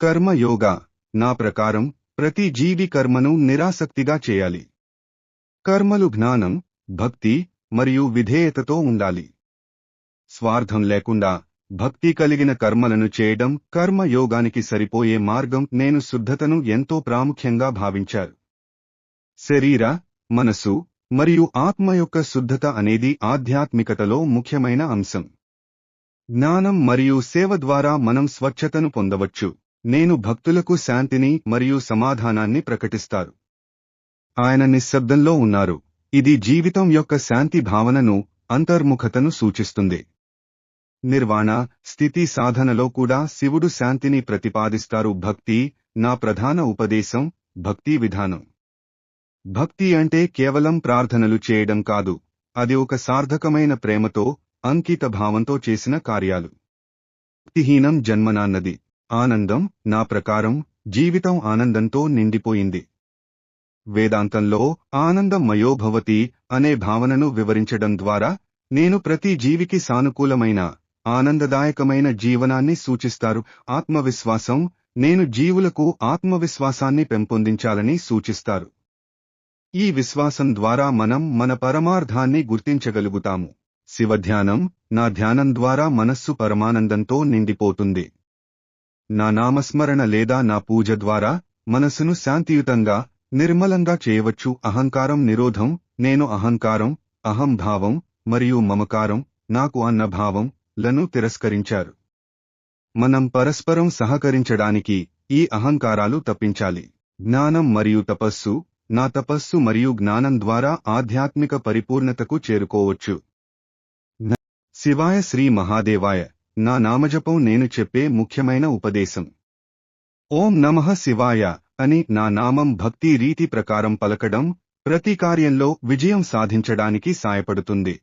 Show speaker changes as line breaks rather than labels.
కర్మయోగ. నా ప్రకారం ప్రతి జీవి కర్మను నిరాసక్తిగా చేయాలి. కర్మలు జ్ఞానం భక్తి మరియు విధేయతతో ఉండాలి. స్వార్థం లేకుండా భక్తి కలిగిన కర్మలను చేయడం కర్మ యోగానికి సరిపోయే మార్గం నేను శుద్ధతను ఎంతో ప్రాముఖ్యంగా భావించారు. శరీర మనసు మరియు ఆత్మ యొక్క శుద్ధత అనేది ఆధ్యాత్మికతలో ముఖ్యమైన అంశం. జ్ఞానం మరియు సేవ ద్వారా మనం స్వచ్ఛతను పొందవచ్చు. నేను భక్తులకు శాంతిని మరియు సమాధానాన్ని ప్రకటిస్తారు. ఆయన నిశ్శబ్దంలో ఉన్నారు. ఇది జీవితం యొక్క శాంతి భావనను అంతర్ముఖతను సూచిస్తుంది. నిర్వాణ స్థితి సాధనలో కూడా శివుడు శాంతిని ప్రతిపాదిస్తారు. భక్తి నా ప్రధాన ఉపదేశం భక్తి విధానం. భక్తి అంటే కేవలం ప్రార్థనలు చేయడం కాదు. అది ఒక సార్థకమైన ప్రేమతో అంకిత భావంతో చేసిన కార్యాలు. భక్తిహీనం జన్మనాన్నది. ఆనందం నా ప్రకారం జీవితం ఆనందంతో నిండిపోయింది. వేదాంతంలో ఆనందం మయోభవతి అనే భావనను వివరించడం ద్వారా నేను ప్రతి జీవికి సానుకూలమైన ఆనందదాయకమైన జీవనాన్ని సూచిస్తారు. ఆత్మవిశ్వాసం నేను జీవులకు ఆత్మవిశ్వాసాన్ని పెంపొందించాలని సూచిస్తారు. ఈ విశ్వాసం ద్వారా మనం మన పరమార్థాన్ని గుర్తించగలుగుతాము. శివధ్యానం నా ధ్యానం ద్వారా మనస్సు పరమానందంతో నిండిపోతుంది. నా నామస్మరణ లేదా నా పూజ ద్వారా మనసును శాంతియుతంగా నిర్మలంగా చేయవచ్చు. అహంకారం నిరోధం నేను అహంకారం అహంభావం మరియు మమకారం నాకు అన్న భావం లను తిరస్కరించారు. మనం పరస్పరం సహకరించడానికి ఈ అహంకారాలు తప్పించాలి. జ్ఞానం మరియు తపస్సు నా తపస్సు మరియు జ్ఞానం ద్వారా ఆధ్యాత్మిక పరిపూర్ణతకు చేరుకోవచ్చు. శివాయ శ్రీ మహాదేవాయ. నా నామజపం నేను చెప్పే ముఖ్యమైన ఉపదేశం. ఓం నమః శివాయ అని నా నామం భక్తి రీతి ప్రకారం పలకడం ప్రతి కార్యంలో విజయం సాధించడానికి సాయపడుతుంది.